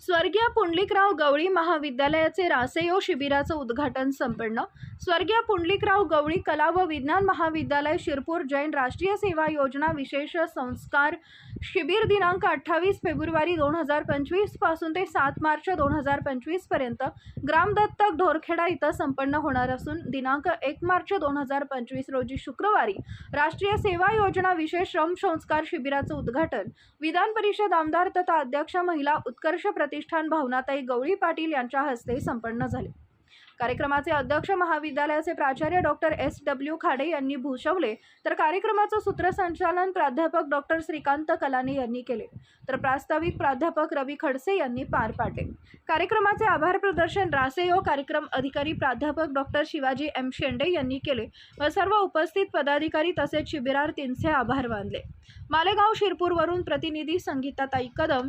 स्वर्गीय पुंडलिकराव गवळी महाविद्यालयाचे रासेयो शिबिराचं उद्घाटन संपन्न. स्वर्गीय पुंडलिकराव गवळी कला व विज्ञान महाविद्यालय शिरपूर जैन राष्ट्रीय सेवा योजना विशेष संस्कार शिबिर दिनांक अठ्ठावीस फेब्रुवारी दोन हजार पंचवीसपासून ते सात मार्च दोन हजार पंचवीसपर्यंत ग्रामदत्तक ढोरखेडा इथं संपन्न होणार असून दिनांक एक मार्च दोन हजार पंचवीस रोजी शुक्रवारी राष्ट्रीय सेवा योजना विशेष श्रम संस्कार शिबिराचं उद्घाटन. विधान परिषद आमदार तथा अध्यक्ष महिला उत्कर्ष प्रतिष्ठान भावनाताई गवळी पाटील यांच्या हस्ते संपन्न झाले. कार्यक्रमाचे अध्यक्ष महाविद्यालयाचे प्राचार्य डॉक्टर एस डब्ल्यू खाडे यांनी भूषवले. तर कार्यक्रमाचं सूत्रसंचालन प्राध्यापक डॉक्टर श्रीकांत कलानी यांनी केले. तर प्रास्ताविक प्राध्यापक रवी खडसे यांनी पार पाडले. कार्यक्रमाचे आभार प्रदर्शन रासेयो कार्यक्रम अधिकारी प्राध्यापक डॉक्टर शिवाजी एम. शेंडे यांनी केले. व सर्व उपस्थित पदाधिकारी तसेच शिबिरार्थींचे आभार मानले. मालेगाव शिरपूरवरून प्रतिनिधी संगीताताई कदम